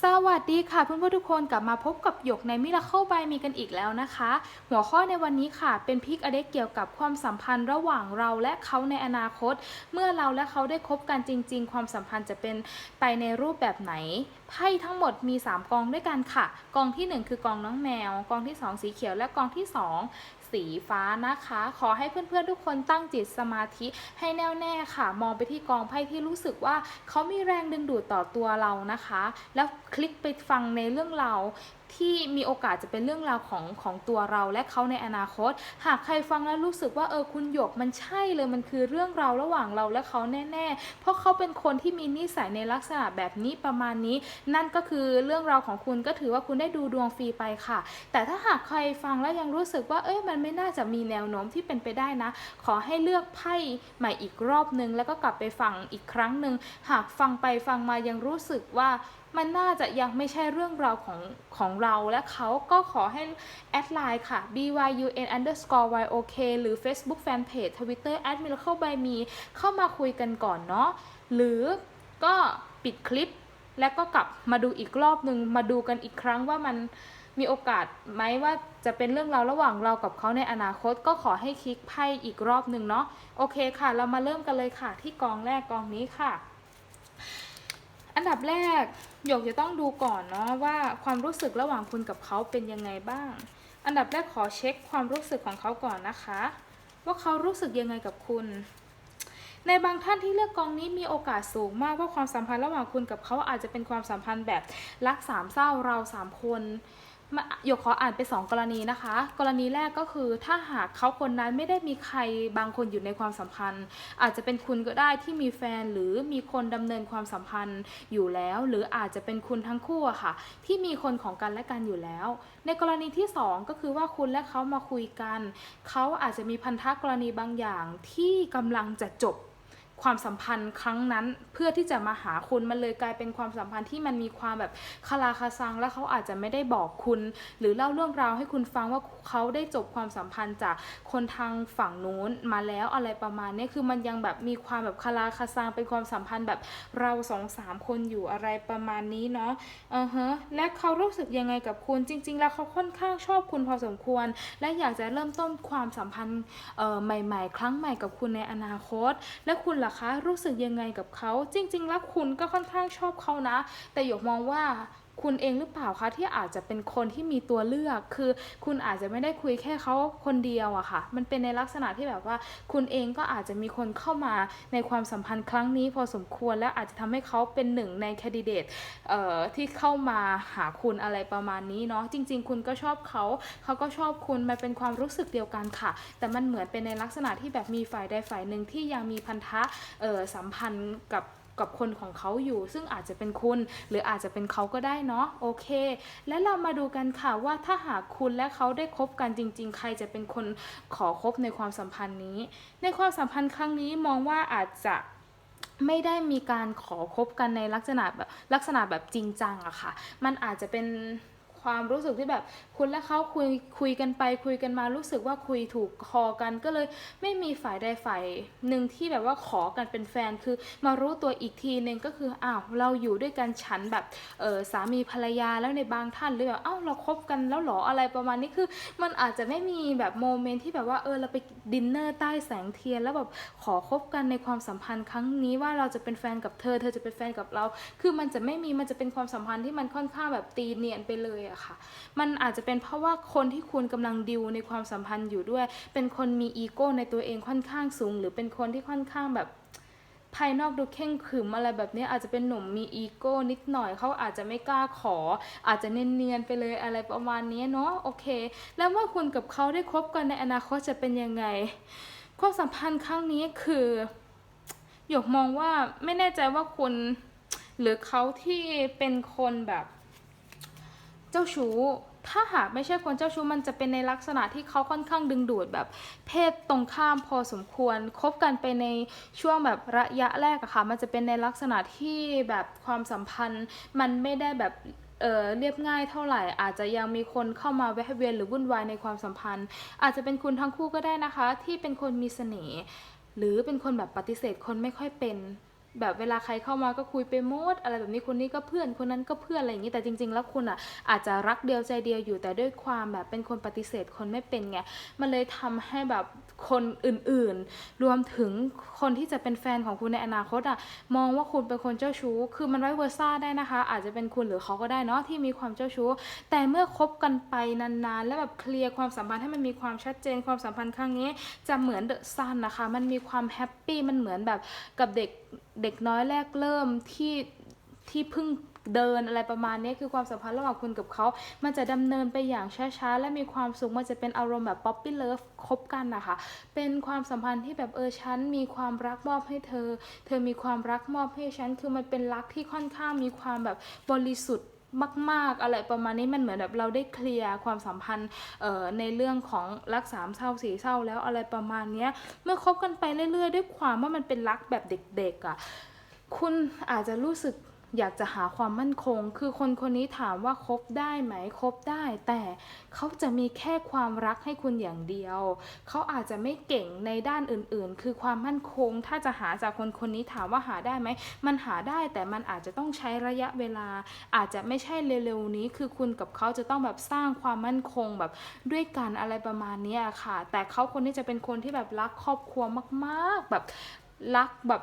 สวัสดีค่ะเพื่อนๆทุกคนกลับมาพบกับหยกในมิราเคิลบายมีกันอีกแล้วนะคะ หัวข้อในวันนี้ค่ะ เป็นพิกอเด็กเกี่ยวกับความสัมพันธ์ระหว่างเราและเขาในอนาคต เมื่อเราและเขาได้คบกันจริง ๆ ความสัมพันธ์จะเป็นไปในรูปแบบไหนไพ่ทั้งหมดมี 3 กองด้วยกันค่ะ กองที่ 1 คือกองน้องแมว กองที่ 2 สีเขียวและกองที่ 2 สีฟ้านะคะ ขอให้เพื่อนๆทุกคนตั้งจิตสมาธิให้แน่วแน่ค่ะ มองไปที่กองไพ่ที่รู้สึกว่าเขามีแรงดึงดูดต่อตัวเรานะคะ แล้วคลิกไปฟังในเรื่องเรา ที่มีโอกาสจะเป็นเรื่องราวของของตัวเราและเขาในอนาคต หากใครฟังแล้วรู้สึกว่าเออคุณหยกมันใช่เลยมันคือเรื่องราวระหว่างเราและเขาแน่ๆ เพราะเขาเป็นคนที่มีนิสัยในลักษณะแบบนี้ประมาณนี้ นั่นก็คือเรื่องราวของคุณก็ถือว่าคุณได้ดูดวงฟรีไปค่ะ แต่ถ้าหากใครฟังแล้วยังรู้สึกว่าเอ้ยมันไม่น่าจะมีแนวโน้มที่เป็นไปได้นะ ขอให้เลือกไพ่ใหม่อีกรอบนึง แล้วก็กลับไปฟังอีกครั้งหนึ่งหากฟังไปฟังมายังรู้สึกว่า มันน่าจะยังไม่ใช่เรื่องราวของของเราและเขาก็ขอให้แอดไลน์ค่ะ byun underscore yok หรือ Facebook Fanpage Twitter at miracle by me เข้ามาคุยกันก่อนเนาะหรือก็ปิดคลิป แล้วก็กลับมาดูอีกรอบหนึ่งมาดูกันอีกครั้งว่ามันมีโอกาสไหมว่าจะเป็นเรื่องราวระหว่างเรากับเขาในอนาคตก็ขอให้คลิกไพ่อีกรอบหนึ่งเนาะโอเคค่ะ เรามาเริ่มกันเลยค่ะที่กองแรกกองนี้ค่ะ อันดับแรกหยกจะต้องดูก่อนเนาะว่าความรู้สึกระหว่างคุณกับเขาเป็นยังไงบ้าง อันดับแรกขอเช็คความรู้สึกของเขาก่อนนะคะ ว่าเขารู้สึกยังไงกับคุณ ในบางท่านที่เลือกกองนี้มีโอกาสสูงมากว่าความสัมพันธ์ระหว่างคุณกับเขาอาจจะเป็นความสัมพันธ์แบบรักสามเศร้าเราสามคน หยกขออ่านไปสองกรณีนะคะ กรณีแรกก็คือถ้าหากเขาคนนั้นไม่ได้มีใครบางคนอยู่ในความสัมพันธ์ อาจจะเป็นคุณก็ได้ที่มีแฟนหรือมีคนดำเนินความสัมพันธ์อยู่แล้ว หรืออาจจะเป็นคุณทั้งคู่อะค่ะ ที่มีคนของกันและกันอยู่แล้ว ในกรณีที่สองก็คือว่าคุณและเขามาคุยกัน เขาอาจจะมีพันธะกรณีบางอย่างที่กำลังจะจบ ความสัมพันธ์ครั้งนั้นเพื่อที่จะมาหาคุณมันเลยกลายเป็นความสัมพันธ์ที่มันมีความแบบคาราคาซัง และเขาอาจจะไม่ได้บอกคุณ หรือเล่าเรื่องราวให้คุณฟังว่าเขาได้จบความสัมพันธ์จากคนทางฝั่งนู้นมาแล้วอะไรประมาณนี้คือมันยังแบบมีความแบบคาราคาซังเป็นความสัมพันธ์แบบเราสองสามคนอยู่อะไรประมาณนี้เนาะเออฮะและเขารู้สึกยังไงกับคุณจริง ๆ แล้วเขาค่อนข้างชอบคุณพอสมควร และอยากจะเริ่มต้นความสัมพันธ์ใหม่ ๆ ครั้งใหม่กับคุณในอนาคต และคุณล่ะคะรู้สึกยังไงกับเขาจริง ๆ แล้วคุณก็ค่อนข้างชอบเขานะ แต่หยกมองว่า คุณเองหรือเปล่าคะที่อาจจะเป็นคนที่มีตัวเลือก คือคุณอาจจะไม่ได้คุยแค่เขาคนเดียวอะค่ะ มันเป็นในลักษณะที่แบบว่า คุณเองก็อาจจะมีคนเข้ามาในความสัมพันธ์ครั้งนี้พอสมควรและอาจจะทำให้เขาเป็นหนึ่งในแคนดิเดตเอ่อที่เข้ามาหาคุณอะไรประมาณนี้เนาะจริง ๆ คุณก็ชอบเขาเขาก็ชอบคุณมันเป็นความรู้สึกเดียวกันค่ะ แต่มันเหมือนเป็นในลักษณะที่แบบมีฝ่ายใดฝ่ายหนึ่งที่ยังมีพันธะเอ่อสัมพันธ์กับ กับคนของเขาอยู่ ซึ่งอาจจะเป็นคุณ หรืออาจจะเป็นเขาก็ได้เนาะโอเค และเรามาดูกันค่ะว่าถ้าหากคุณและเขาได้คบกันจริง ๆ ใครจะเป็นคนขอคบในความสัมพันธ์นี้ ในความสัมพันธ์ครั้งนี้มองว่าอาจจะไม่ได้มีการขอคบกันในลักษณะแบบลักษณะแบบจริงจังอะค่ะ มันอาจจะเป็น ความรู้สึกที่แบบ คุณและเขาคุยคุยกันไปคุยกันมารู้สึกว่าคุยถูกคอกันก็เลยไม่มีฝ่ายใดฝ่ายหนึ่งที่แบบว่าขอกันเป็นแฟนคือมารู้ตัวอีกทีหนึ่งก็คืออ้าวเราอยู่ด้วยกันฉันแบบเออสามีภรรยาแล้วในบางท่านหรือแบบอ้าวเราคบกันแล้วหรออะไรประมาณนี้คือ มันอาจจะไม่มีแบบโมเมนต์ที่แบบว่าเออเราไปดินเนอร์ใต้แสงเทียนแล้วแบบขอคบกันในความสัมพันธ์ครั้งนี้ว่าเราจะเป็นแฟนกับเธอ เธอจะเป็นแฟนกับเรา คือมันจะไม่มีมันจะเป็นความสัมพันธ์ที่มันค่อนข้างแบบตีเนียนไปเลยอะค่ะ มันอาจจะเป็นเพราะว่าคนที่คุณกำลังดิวในความสัมพันธ์อยู่ด้วย เป็นคนมีอีโก้ในตัวเองค่อนข้างสูง หรือเป็นคนที่ค่อนข้างแบบภายนอกดูเข่งขรึมอะไรแบบนี้อาจจะเป็นหนุ่มมีอีโก้นิดหน่อยเขาอาจจะไม่กล้าขอ อาจจะเนียนๆไปเลยอะไรประมาณนี้เนาะโอเค แล้วเมื่อคุณกับเขาได้คบกันในอนาคตจะเป็นยังไง ความสัมพันธ์ครั้งนี้คือหยกมองว่าไม่แน่ใจว่าคุณหรือเขาที่เป็นคนแบบ เจ้าชู้ ถ้าหากไม่ใช่คนเจ้าชู้มันจะเป็นในลักษณะที่เขาค่อนข้างดึงดูดแบบเพศตรงข้ามพอสมควรคบกันไปในช่วงแบบระยะแรกอะค่ะ มันจะเป็นในลักษณะที่แบบความสัมพันธ์ มันไม่ได้แบบเออเรียบง่ายเท่าไหร่ อาจจะยังมีคนเข้ามาแวะเวียนหรือวุ่นวายในความสัมพันธ์ อาจจะเป็นคุณทั้งคู่ก็ได้นะคะ ที่เป็นคนมีเสน่ห์หรือเป็นคนแบบปฏิเสธคนไม่ค่อยเป็น แบบเวลาใครเข้ามาก็คุยไปหมดอะไรแบบนี้คนนี้ก็เพื่อนคนนั้นก็เพื่อนอะไรอย่างนี้แต่จริง ๆ แล้วคุณอะอาจจะรักเดียวใจเดียวอยู่แต่ด้วยความแบบเป็นคนปฏิเสธคนไม่เป็นไงมันเลยทำให้แบบ คนอื่นๆ รวมถึงคนที่จะเป็นแฟนของคุณในอนาคตอะมองว่าคุณเป็นคนเจ้าชู้ คือมันไว้เวอร์ซ่าได้นะคะ อาจจะเป็นคุณหรือเขาก็ได้เนาะที่มีความเจ้าชู้ แต่เมื่อคบกันไปนานๆ แล้วแบบเคลียร์ความสัมพันธ์ให้มันมีความชัดเจนความสัมพันธ์ครั้งนี้ จะเหมือนเดอะซันนะคะ มันมีความแฮปปี้มันเหมือนแบบกับเด็กเด็กน้อยแรกเริ่มที่ที่เพิ่ง เดินอะไรประมาณนี้คือความสัมพันธ์ระหว่างคุณกับเขา มันจะดำเนินไปอย่างช้าๆ และมีความสุขมันจะเป็นอารมณ์แบบป๊อปปี้เลิฟคบกันนะคะเป็นความสัมพันธ์ที่แบบเออฉันมีความรักมอบให้เธอ เธอมีความรักมอบให้ฉันคือมันเป็นรักที่ค่อนข้างมีความแบบบริสุทธิ์มาก ๆ อะไรประมาณนี้มันเหมือนแบบเราได้เคลียร์ความสัมพันธ์ในเรื่องของรักสามเศร้าสี่เศร้าแล้วอะไรประมาณนี้เมื่อคบกันไปเรื่อย ๆ ด้วยความว่ามันเป็นรักแบบเด็ก ๆอะคุณอาจจะรู้สึก อยากจะหาความมั่นคง คือคนคนนี้ถามว่าคบได้ไหมคบได้ แต่เขาจะมีแค่ความรักให้คุณอย่างเดียว เขาอาจจะไม่เก่งในด้านอื่นๆ คือความมั่นคง ถ้าจะหาจากคนคนนี้ถามว่าหาได้ไหม มันหาได้แต่มันอาจจะต้องใช้ระยะเวลา อาจจะไม่ใช่เร็วๆนี้ คือคุณกับเขาจะต้องแบบสร้างความมั่นคงแบบด้วยกันอะไรประมาณนี้ค่ะ แต่เขาคนนี้จะเป็นคนที่แบบรักครอบครัวมาก ๆ แบบรักแบบ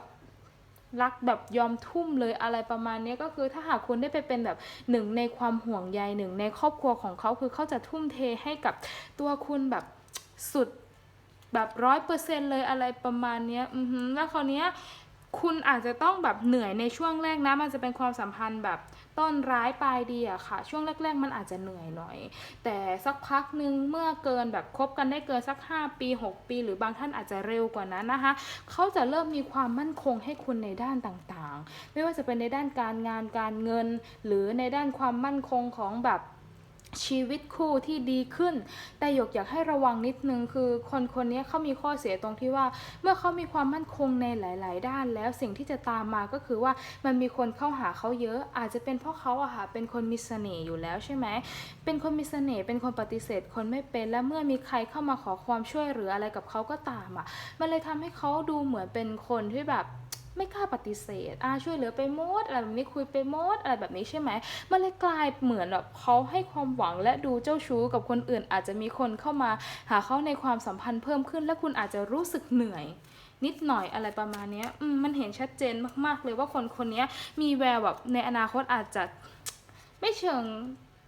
รักแบบยอมทุ่มเลยอะไรประมาณนี้ก็คือถ้าหากคุณได้ไปเป็นแบบหนึ่งในความห่วงใยหนึ่งในครอบครัวของเขาคือเขาจะทุ่มเทให้กับตัวคุณแบบสุดแบบร้อยเปอร์เซ็นเลยอะไรประมาณนี้อือแล้วคราวนี้คุณอาจจะต้องแบบเหนื่อยในช่วงแรกนะมันจะเป็นความสัมพันธ์แบบ ต้นร้ายปลายดีอะค่ะ ช่วงแรก ๆ มันอาจจะเหนื่อยหน่อย แต่สักพักหนึ่งเมื่อเกินแบบคบกันได้เกินสัก 5 ปี 6 ปี หรือบางท่านอาจจะเร็วกว่านั้นนะคะ เขาจะเริ่มมีความมั่นคงให้คุณในด้านต่างๆ ไม่ว่าจะเป็นในด้านการงานการเงิน หรือในด้านความมั่นคงของแบบ ชีวิตคู่ที่ดีขึ้น แต่หยกอยากให้ระวังนิดนึงคือคนคนนี้เขามีข้อเสียตรงที่ว่า เมื่อเขามีความมั่นคงในหลาย ๆ ด้านแล้วสิ่งที่จะตามมาก็คือว่ามันมีคนเข้าหาเขาเยอะ อาจจะเป็นเพราะเขาอะค่ะเป็นคนมีเสน่ห์อยู่แล้วใช่ไหมเป็นคนมีเสน่ห์เป็นคนปฏิเสธ คนไม่เป็นและเมื่อมีใครเข้ามาขอความช่วยเหลืออะไรกับเขาก็ตามอะมันเลยทำให้เขาดูเหมือนเป็นคนที่แบบ ไม่กล้าปฏิเสธอ่าช่วยเหลือไปหมดอะไรแบบนี้คุยไปหมดอะไรแบบนี้ใช่ไหมมันเลยกลายเหมือนแบบเขาให้ความหวังและดูเจ้าชู้กับคนอื่น อาจจะมีคนเข้ามาหาเขาในความสัมพันธ์เพิ่มขึ้น และคุณอาจจะรู้สึกเหนื่อยนิดหน่อยอะไรประมาณนี้มมันเห็นชัดเจนมาก ๆ เลยว่าคนคนนี้มีแววแบบในอนาคตอาจจะไม่เชิง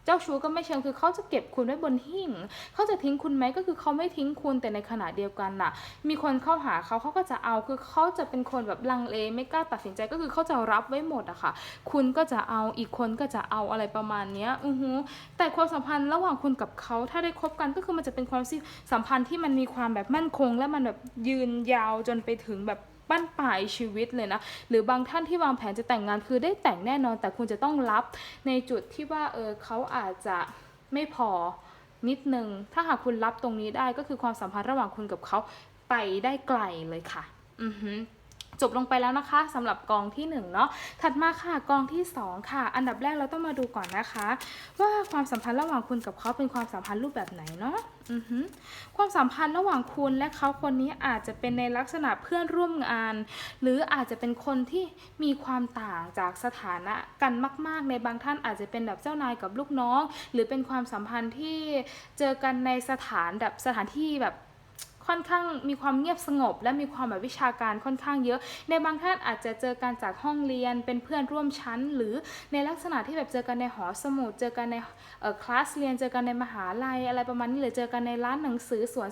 เจ้าชู้ก็ไม่เชิงคือเขาจะเก็บคุณไว้บนหิ้งเขาจะทิ้งคุณไหมก็คือเขาไม่ทิ้งคุณแต่ในขณะเดียวกันน่ะ มีคนเข้าหาเขาเขาก็จะเอาคือเขาจะเป็นคนแบบลังเลไม่กล้าตัดสินใจก็คือเขาจะรับไว้หมดอะค่ะ คุณก็จะเอาอีกคนก็จะเอาอะไรประมาณเนี้ยอือฮึแต่ความสัมพันธ์ระหว่างคุณกับเขาถ้าได้คบกันก็คือมันจะเป็นความสัมพันธ์ที่มันมีความแบบมั่นคง และมันแบบยืนยาวจนไปถึงแบบ บั้นปลายชีวิตเลยนะ หรือบางท่านที่วางแผนจะแต่งงานคือได้แต่งแน่นอน แต่คุณจะต้องรับในจุดที่ว่าเออเขาอาจจะไม่พอนิดนึง ถ้าหากคุณรับตรงนี้ได้ก็คือความสัมพันธ์ระหว่างคุณกับเขาไปได้ไกลเลยค่ะ อือฮึ จบลงไปแล้วนะคะสำหรับกองที่หนึ่งเนาะถัดมาค่ะกองที่สองค่ะ อันดับแรกเราต้องมาดูก่อนนะคะ ว่าความสัมพันธ์ระหว่างคุณกับเขาเป็นความสัมพันธ์รูปแบบไหนเนาะความสัมพันธ์ระหว่างคุณและเขาคนนี้อาจจะเป็นในลักษณะเพื่อนร่วมงาน หรืออาจจะเป็นคนที่มีความต่างจากสถานะกันมาก ๆ ในบางท่านอาจจะเป็นแบบเจ้านายกับลูกน้อง หรือเป็นความสัมพันธ์ที่เจอกันในสถานแบบสถานที่แบบ ค่อนข้างมีความเงียบสงบ และมีความแบบวิชาการค่อนข้างเยอะ ในบางท่านอาจจะเจอกันจากห้องเรียนเป็นเพื่อนร่วมชั้น หรือในลักษณะที่แบบเจอกันในหอสมุดเจอกันในคลาสเรียนเจอกันในมหาลัยอะไรประมาณนี้หรือเจอกันในร้านหนังสือสวน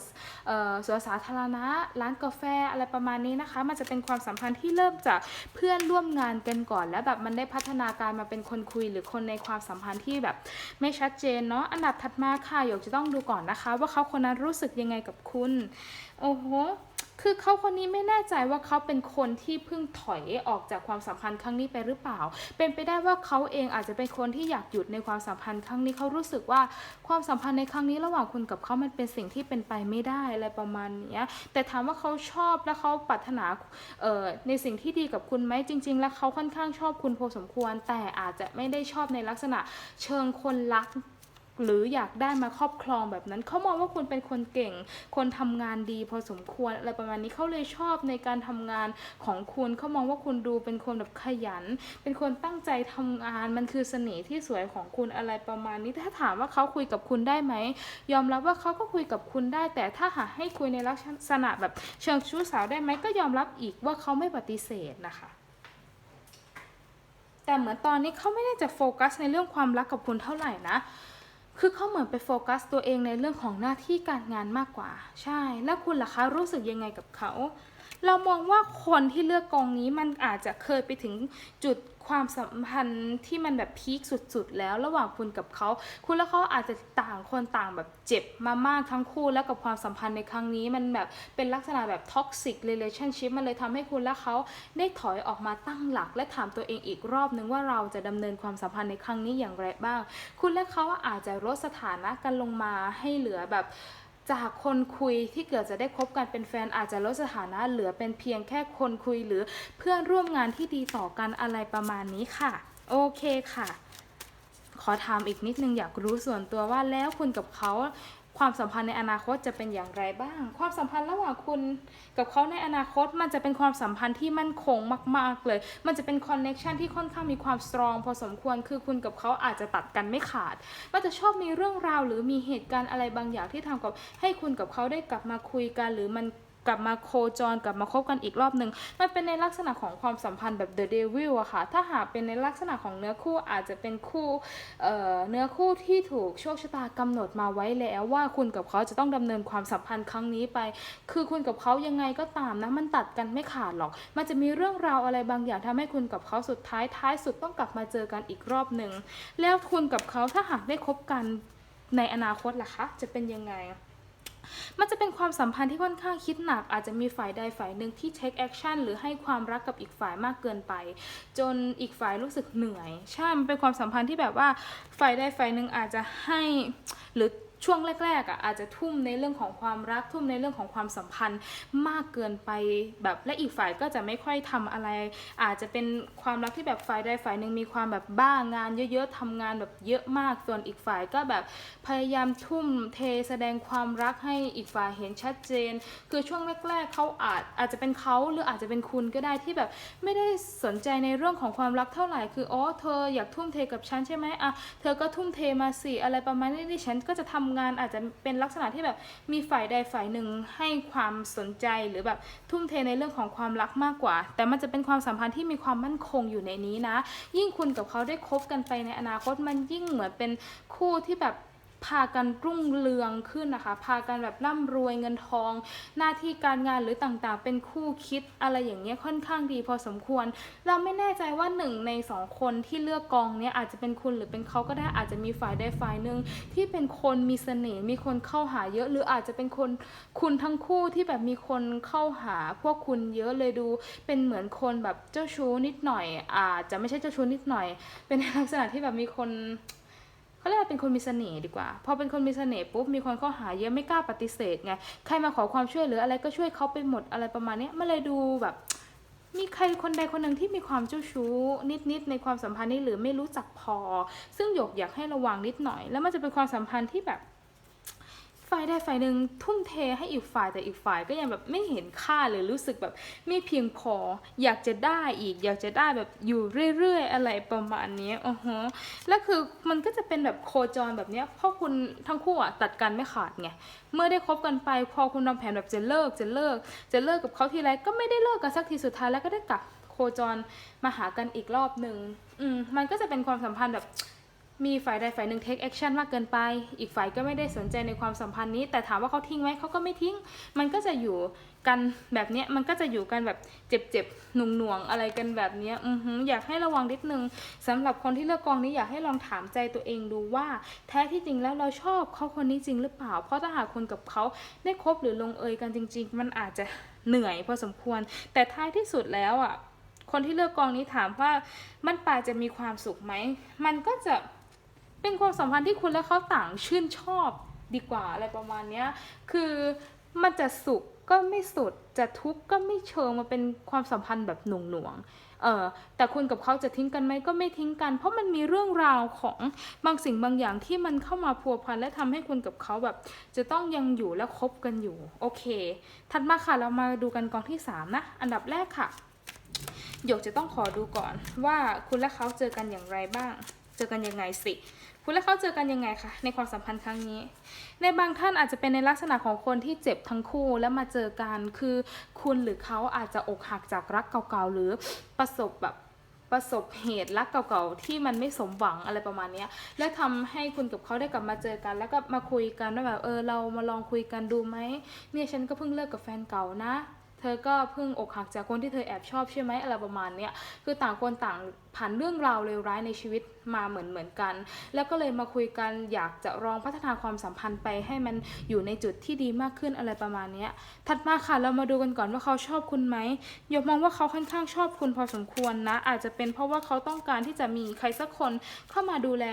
สวนสาธารณะ ร้านกาแฟอะไรประมาณนี้นะคะ มันจะเป็นความสัมพันธ์ที่เริ่มจากเพื่อนร่วมงานกันก่อน แล้วแบบมันได้พัฒนาการมาเป็นคนคุยหรือคนในความสัมพันธ์ที่แบบไม่ชัดเจนเนาะอันดับถัดมาค่ะหยกจะต้องดูก่อนนะคะ ว่าเขาคนนั้นรู้สึกยังไงกับคุณโอ้โหคือเขาคนนี้ไม่แน่ใจว่าเขาเป็นคนที่เพิ่งถอยออกจากความสัมพันธ์ครั้งนี้ไปหรือเปล่า เป็นไปได้ว่าเขาเองอาจจะเป็นคนที่อยากหยุดในความสัมพันธ์ครั้งนี้เขารู้สึกว่าความสัมพันธ์ในครั้งนี้ระหว่างคุณกับเขามันเป็นสิ่งที่เป็นไปไม่ได้อะไรประมาณนี้แต่ถามว่าเขาชอบและเขาปรารถนาในสิ่งที่ดีกับคุณไหมจริง ๆ แล้วเขาค่อนข้างชอบคุณพอสมควร แต่อาจจะไม่ได้ชอบในลักษณะเชิงคนรัก หรืออยากได้มาครอบครองแบบนั้น เขามองว่าคุณเป็นคนเก่ง คนทำงานดีพอสมควรอะไรประมาณนี้เขาเลยชอบในการทำงานของคุณเขามองว่าคุณดูเป็นคนแบบขยัน เป็นคนตั้งใจทำงานมันคือเสน่ห์ที่สวยของคุณอะไรประมาณนี้ถ้าถามว่าเขาคุยกับคุณได้ไหมยอมรับว่าเขาก็คุยกับคุณได้ แต่ถ้าหากให้คุยในลักษณะแบบเชิงชู้สาวได้ไหมก็ยอมรับอีกว่าเขาไม่ปฏิเสธนะคะแต่เหมือนตอนนี้เขาไม่ได้จะโฟกัสในเรื่องความรักกับคุณเท่าไหร่นะ คือเขาเหมือนไปโฟกัสตัวเองในเรื่องของหน้าที่การงานมากกว่า ใช่ แล้วคุณล่ะคะรู้สึกยังไงกับเขา เรามองว่าคนที่เลือกกองนี้มันอาจจะเคยไปถึงจุดความสัมพันธ์ที่มันแบบพีคสุดๆ แล้วระหว่างคุณกับเขา คุณและเขาอาจจะต่างคนต่างแบบเจ็บมามากทั้งคู่แล้วกับความสัมพันธ์ในครั้งนี้ มันแบบเป็นลักษณะแบบ toxic relationship มันเลยทำให้คุณและเขาได้ถอยออกมาตั้งหลัก และถามตัวเองอีกรอบนึงว่าเราจะดำเนินความสัมพันธ์ในครั้งนี้อย่างไรบ้าง คุณและเขาอาจจะลดสถานะกันลงมาให้เหลือแบบ จากคนคุยที่เกิดจะได้คบกันเป็นแฟนอาจจะลดสถานะเหลือเป็นเพียงแค่คนคุยหรือเพื่อนร่วมงานที่ดีต่อกันอะไรประมาณนี้ค่ะ โอเคค่ะ ขอถามอีกนิดนึงอยากรู้ส่วนตัวว่าแล้วคุณกับเขา ความสัมพันธ์ในอนาคตจะเป็นอย่างไรบ้าง ความสัมพันธ์ระหว่างคุณกับเขาในอนาคตมันจะเป็นความสัมพันธ์ที่มั่นคงมาก ๆ เลย มันจะเป็นคอนเน็ชันที่ค่อนข้างมีความสตรองพอสมควร คือคุณกับเขาอาจจะตัดกันไม่ขาด มันจะชอบมีเรื่องราวหรือมีเหตุการณ์อะไรบางอย่างที่ทำกับให้คุณกับเขาได้กลับมาคุยกันหรือมัน กลับมาโคจรกลับมาคบกันอีกรอบหนึ่งมันเป็นในลักษณะของความสัมพันธ์แบบ The Devil อะค่ะ ถ้าหากเป็นในลักษณะของเนื้อคู่อาจจะเป็นคู่เอ่อเนื้อคู่ที่ถูกโชคชะตากำหนดมาไว้แล้วว่าคุณกับเขาจะต้องดำเนินความสัมพันธ์ครั้งนี้ไป คือคุณกับเขายังไงก็ตามนะมันตัดกันไม่ขาดหรอก มันจะมีเรื่องราวอะไรบางอย่างทำให้คุณกับเขาสุดท้ายท้ายสุดต้องกลับมาเจอกันอีกรอบหนึ่งแล้วคุณกับเขาถ้าหากได้คบกันในอนาคตล่ะคะ จะเป็นยังไง มันจะเป็นความสัมพันธ์ที่ค่อนข้างคิดหนัก อาจจะมีฝ่ายใดฝ่ายหนึ่งที่เทคแอคชั่นหรือให้ความรักกับอีกฝ่ายมากเกินไป จนอีกฝ่ายรู้สึกเหนื่อย ใช่ มันเป็นความสัมพันธ์ที่แบบว่าฝ่ายใดฝ่ายหนึ่งอาจจะให้หรือ ช่วงแรกๆอะอาจจะทุ่มในเรื่องของความรักทุ่มในเรื่องของความสัมพันธ์มากเกินไปแบบและอีกฝ่ายก็จะไม่ค่อยทำอะไร อาจจะเป็นความรักที่แบบฝ่ายใดฝ่ายหนึ่งมีความแบบบ้างาน เยอะๆทำงานแบบเยอะมากส่วนอีกฝ่ายก็แบบพยายามทุ่มเทแสดงความรักให้อีกฝ่ายเห็นชัดเจน คือช่วงแรก ๆเขาอาจอาจจะเป็นเขาหรืออาจจะเป็นคุณก็ได้ที่แบบไม่ได้สนใจในเรื่องของความรักเท่าไหร่คืออ๋อเธออยากทุ่มเทกับฉันใช่ไหมอะเธอก็ทุ่มเทมาสิอะไรประมาณนี้ดิฉันก็จะทำงานอาจจะเป็นลักษณะที่แบบมีฝ่ายใดฝ่ายหนึ่งให้ความสนใจหรือแบบทุ่มเทในเรื่องของความรักมากกว่า แต่มันจะเป็นความสัมพันธ์ที่มีความมั่นคงอยู่ในนี้นะ ยิ่งคุณกับเขาได้คบกันไปในอนาคตมันยิ่งเหมือนเป็นคู่ที่แบบ พากันรุ่งเรืองขึ้นนะคะ พากันแบบร่ำรวยเงินทอง หน้าที่การงานหรือต่างๆ เป็นคู่คิดอะไรอย่างเงี้ยค่อนข้างดีพอสมควร เราไม่แน่ใจว่าหนึ่งในสองคนที่เลือกกองเนี้ยอาจจะเป็นคุณหรือเป็นเขาก็ได้อาจจะมีฝ่ายใดฝ่ายหนึ่งที่เป็นคนมีเสน่ห์มีคนเข้าหาเยอะ หรืออาจจะเป็นคนคุณทั้งคู่ที่แบบมีคนเข้าหาพวกคุณเยอะเลยดู เป็นเหมือนคนแบบเจ้าชู้นิดหน่อย อาจจะไม่ใช่เจ้าชู้นิดหน่อย เป็นในลักษณะที่แบบมีคน เขาเรียกว่าเป็นคนมีเสน่ห์ดีกว่า พอเป็นคนมีเสน่ห์ปุ๊บมีคนเข้าหาเยอะไม่กล้าปฏิเสธไง ใครมาขอความช่วยเหลืออะไรก็ช่วยเขาไปหมดอะไรประมาณนี้มันเลยดูแบบมีใครคนใดคนหนึ่งที่มีความเจ้าชู้ นิดๆในความสัมพันธ์นี้หรือไม่รู้จักพอ ซึ่งหยกอยากให้ระวังนิดหน่อย แล้วมันจะเป็นความสัมพันธ์ที่แบบ ฝ่ายใดฝ่ายหนึ่งทุ่มเทให้อีกฝ่ายแต่อีกฝ่ายก็ยังแบบไม่เห็นค่าหรือรู้สึกแบบไม่เพียงพออยากจะได้อีก อยากจะได้แบบอยู่เรื่อยๆ อะไรประมาณนี้อ๋อฮะแล้วคือมันก็จะเป็นแบบโคจรแบบเนี้ยเพราะคุณทั้งคู่อะตัดกันไม่ขาดไงเมื่อได้คบกันไปพอคุณวางแผนแบบจะเลิกจะเลิก จะเลิกกับเขาทีไรก็ไม่ได้เลิกกันสักทีสุดท้ายแล้วก็ได้กลับโคจรมาหากันอีกรอบหนึ่งอืมมันก็จะเป็นความสัมพันธ์แบบ มีฝ่ายใดฝ่ายหนึ่ง take action มากเกินไป อีกฝ่ายก็ไม่ได้สนใจในความสัมพันธ์นี้ แต่ถามว่าเขาทิ้งไหมเขาก็ไม่ทิ้ง มันก็จะอยู่กันแบบเนี้ย มันก็จะอยู่กันแบบเจ็บๆ หน่วงๆ อะไรกันแบบเนี้ย อือหืออยากให้ระวังนิดนึงสำหรับคนที่เลือกกองนี้อยากให้ลองถามใจตัวเองดูว่า แท้ที่จริงแล้วเราชอบเขาคนนี้จริงหรือเปล่า เพราะถ้าหากคนกับเขาได้คบหรือลงเอยกันจริง ๆ มันอาจจะเหนื่อยพอสมควร แต่ท้ายที่สุดแล้วอะ คนที่เลือกกองนี้ถามว่ามันปลายจะมีความสุขไหม มันก็จะ เป็นความสัมพันธ์ที่คุณและเขาต่างชื่นชอบดีกว่าอะไรประมาณนี้คือมันจะสุขก็ไม่สุดจะทุกข์ก็ไม่เชิงมาเป็นความสัมพันธ์แบบหน่วงหน่วงเออแต่คุณกับเขาจะทิ้งกันไหมก็ไม่ทิ้งกัน เพราะมันมีเรื่องราวของบางสิ่งบางอย่างที่มันเข้ามาพัวพันและทำให้คุณกับเขาแบบ จะต้องยังอยู่และคบกันอยู่ โอเค ถัดมาค่ะเรามาดูกันกองที่สามนะ อันดับแรกค่ะหยกจะต้องขอดูก่อนว่าคุณและเขาเจอกันอย่างไรบ้าง เจอกันยังไงสิคุณและเขาเจอกันยังไงคะในความสัมพันธ์ครั้งนี้ ในบางท่านอาจจะเป็นในลักษณะของคนที่เจ็บทั้งคู่แล้วมาเจอกันคือคุณหรือเขาอาจจะอกหักจากรักเก่าๆหรือประสบแบบประสบเหตุรักเก่าๆที่มันไม่สมหวังอะไรประมาณนี้และทำให้คุณกับเขาได้กลับมาเจอกัน แล้วก็มาคุยกันว่าแบบเออเรามาลองคุยกันดูไหมเนี่ยฉันก็เพิ่งเลิกกับแฟนเก่านะ เธอก็เพิ่งอกหักจากคนที่เธอแอบชอบใช่ไหมอะไรประมาณเนี้ยคือต่างคนต่างผ่านเรื่องราวเลวร้ายในชีวิตมาเหมือนเหมือนกัน แล้วก็เลยมาคุยกันอยากจะลองพัฒนาความสัมพันธ์ไปให้มันอยู่ในจุดที่ดีมากขึ้นอะไรประมาณเนี้ยถัดมาค่ะเรามาดูกันก่อนว่าเขาชอบคุณไหมยกมองว่าเขาค่อนข้างชอบคุณพอสมควรนะ อาจจะเป็นเพราะว่าเขาต้องการที่จะมีใครสักคนเข้ามาดูแล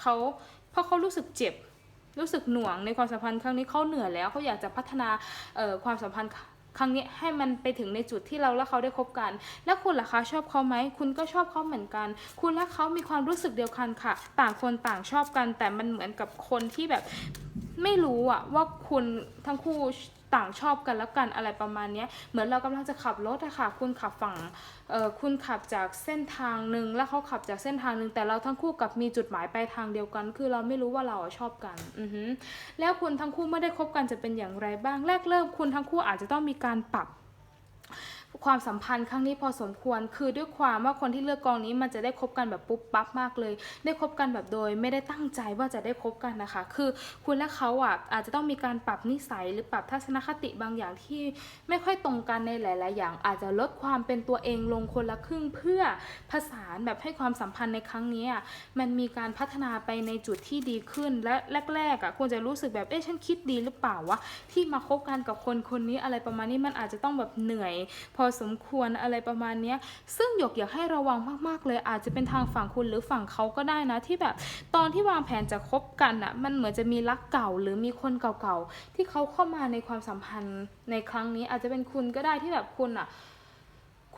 เขาเพราะเขารู้สึกเจ็บรู้สึกหน่วงในความสัมพันธ์ครั้งนี้เขาเหนื่อยแล้วเขาอยากจะพัฒนาความสัมพันธ์ ครั้งนี้ให้มันไปถึงในจุดที่เราและเขาได้คบกัน แล้วคุณล่ะคะชอบเขาไหม คุณก็ชอบเขาเหมือนกัน คุณและเขามีความรู้สึกเดียวกันค่ะ ต่างคนต่างชอบกัน แต่มันเหมือนกับคนที่แบบไม่รู้อะว่าคุณทั้งคู่ ต่างชอบกันแล้วกันอะไรประมาณนี้เหมือนเรากำลังจะขับรถอะค่ะ คุณขับฝั่งเอ่อคุณขับจากเส้นทางหนึ่งแล้วเขาขับจากเส้นทางหนึ่งแต่เราทั้งคู่กับมีจุดหมายปลายทางเดียวกัน คือเราไม่รู้ว่าเราชอบกันอือฮึแล้วคุณทั้งคู่ไม่ได้คบกันจะเป็นอย่างไรบ้างแรกเริ่มคุณทั้งคู่อาจจะต้องมีการปรับ ความสัมพันธ์ครั้งนี้พอสมควร คือด้วยความว่าคนที่เลือกกองนี้มันจะได้คบกันแบบปุ๊บปั๊บมากเลย ได้คบกันแบบโดย ไม่ได้ตั้งใจว่าจะได้คบกันนะคะ คือคุณและเขาอะอาจจะต้องมีการปรับนิสัยหรือปรับทัศนคติบางอย่างที่ไม่ค่อยตรงกันในหลาย ๆ อย่าง อาจจะลดความเป็นตัวเองลงคนละครึ่งเพื่อผสานแบบให้ความสัมพันธ์ในครั้งนี้มันมีการพัฒนาไปในจุดที่ดีขึ้นและแรก ๆอะควรจะรู้สึกแบบเอ๊ะฉันคิดดีหรือเปล่าวะที่มาคบกันกับคนคนนี้อะไรประมาณนี้มันอาจจะต้องแบบเหนื่อยพอสมควรอะไรประมาณนี้ซึ่งหยกอยากให้ระวังมากๆเลย อาจจะเป็นทางฝั่งคุณหรือฝั่งเขาก็ได้นะที่แบบตอนที่วางแผนจะคบกันอะมันเหมือนจะมีรักเก่าหรือมีคนเก่าๆที่เขาเข้ามาในความสัมพันธ์ในครั้งนี้อาจจะเป็นคุณก็ได้ที่แบบคุณอะ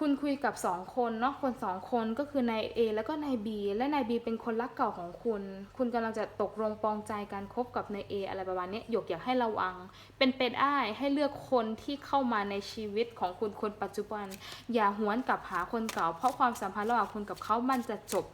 คุณคุยกับสองคนเนาะคนสองคนก็คือนาย A แล้วก็นาย B และนาย B เป็นคนรักเก่าของคุณ คุณกำลังจะตกลงปองใจการคบกับนาย A อะไรประมาณนี้หยกอยากให้ระวัง เป็นเป็นอ้ายให้เลือกคนที่เข้ามาในชีวิตของคุณคนปัจจุบัน อย่าหวนกลับหาคนเก่า เพราะความสัมพันธ์ระหว่างคุณกับเขามันจะจบ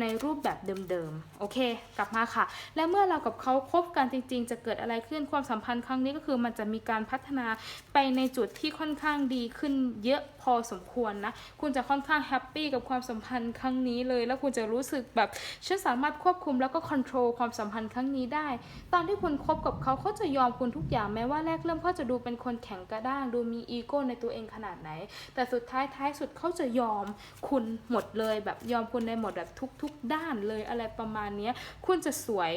ในรูปแบบเดิมๆ โอเค กลับมาค่ะ และเมื่อเรากับเขาคบกันจริง ๆ จะเกิดอะไรขึ้น ความสัมพันธ์ครั้งนี้ก็คือมันจะมีการพัฒนาไปในจุดที่ค่อนข้างดีขึ้นเยอะพอสมควรนะ คุณจะค่อนข้างแฮปปี้กับความสัมพันธ์ครั้งนี้เลย แล้วคุณจะรู้สึกแบบฉันสามารถควบคุมแล้วก็ค o n t r o l ความสัมพันธ์ครั้งนี้ได้ ตอนที่คุณคบกับเขาเขาจะยอมคุณทุกอย่างแม้ว่าแรกเริ่มเขาจะดูเป็นคนแข็งกระด้าง ดูมีอีโก้ในตัวเองขนาดไหน แต่สุดท้ายท้ายสุดเขาจะยอมคุณหมดเลยแบบยอมคุณในหมดแบบทุกทุกด้านเลยอะไรประมาณนี้คุณจะสวย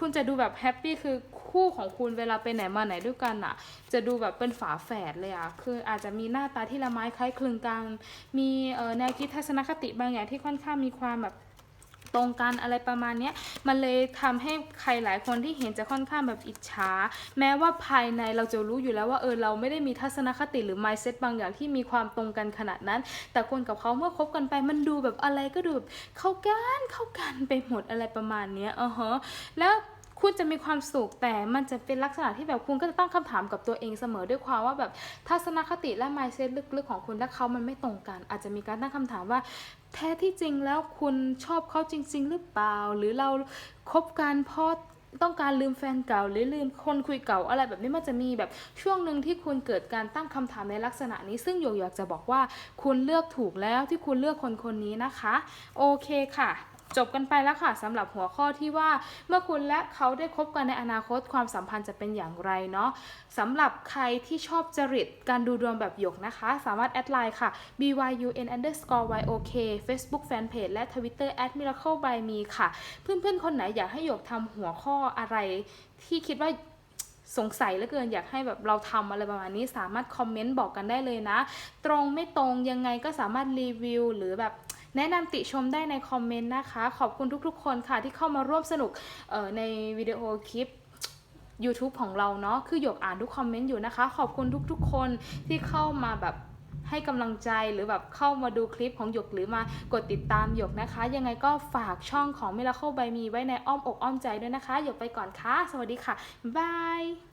คุณจะดูแบบแฮปปี้คือคู่ของคุณเวลาไปไหนมาไหนด้วยกันอะจะดูแบบเป็นฝาแฝดเลยอะคืออาจจะมีหน้าตาที่ละไม้คล้ายคลึงกัน มีแนวคิดทัศนคติบางอย่างที่ค่อนข้างมีความแบบ ตรงกันอะไรประมาณนี้มันเลยทำให้ใครหลายคนที่เห็นจะค่อนข้างแบบอิจฉาแม้ว่าภายในเราจะรู้อยู่แล้วว่าเออเราไม่ได้มีทัศนคติหรือ mindset บางอย่างที่มีความตรงกันขนาดนั้น แต่คนกับเขาเมื่อคบกันไปมันดูแบบอะไรก็ดูแบบเข้ากันเข้ากันไปหมดอะไรประมาณนี้ยเออฮะแล้ว คุณจะมีความสุขแต่มันจะเป็นลักษณะที่แบบคุณก็จะตั้งคำถามกับตัวเองเสมอด้วยความว่าแบบทัศนคติและ mindset ลึกๆของคุณและเขามันไม่ตรงกัน อาจจะมีการตั้งคำถามว่า แท้ที่จริงแล้วคุณชอบเขาจริง ๆ หรือเปล่า หรือเราคบกันเพราะต้องการลืมแฟนเก่าหรือลืมคนคุยเก่าอะไรแบบนี้มันจะมีแบบช่วงหนึ่งที่คุณเกิดการตั้งคำถามในลักษณะนี้ ซึ่งโยอยากจะบอกว่าคุณเลือกถูกแล้วที่คุณเลือกคนคนนี้นะคะ โอเคค่ะ จบกันไปแล้วค่ะสำหรับหัวข้อที่ว่าเมื่อคุณและเขาได้คบกันในอนาคตความสัมพันธ์จะเป็นอย่างไรเนาะสำหรับใครที่ชอบจริตการดูดวงแบบหยกนะคะ สามารถแอดไลน์ค่ะ byun underscore yok Facebook Fanpage และ Twitter at miracle by me ค่ะ เพื่อนๆ คนไหนอยากให้หยกทำหัวข้ออะไรที่คิดว่าสงสัยเหลือเกินอยากให้แบบเราทำอะไรประมาณนี้สามารถคอมเมนต์บอกกันได้เลยนะ ตรงไม่ตรงยังไงก็สามารถรีวิวหรือแบบ แนะนำติชมได้ในคอมเมนต์นะคะ ขอบคุณทุกๆ คนค่ะที่เข้ามาร่วมสนุกในวิดีโอคลิป YouTube ของเราเนาะคือหยกอ่านทุกคอมเมนต์อยู่นะคะ ขอบคุณทุกๆ คนที่เข้ามาแบบให้กำลังใจหรือแบบเข้ามาดูคลิปของหยกหรือมากดติดตามหยกนะคะ ยังไงก็ฝากช่องของ Miracle by Me ไว้ในอ้อมอกอ้อมใจด้วยนะคะหยกไปก่อนค่ะ สวัสดีค่ะ บาย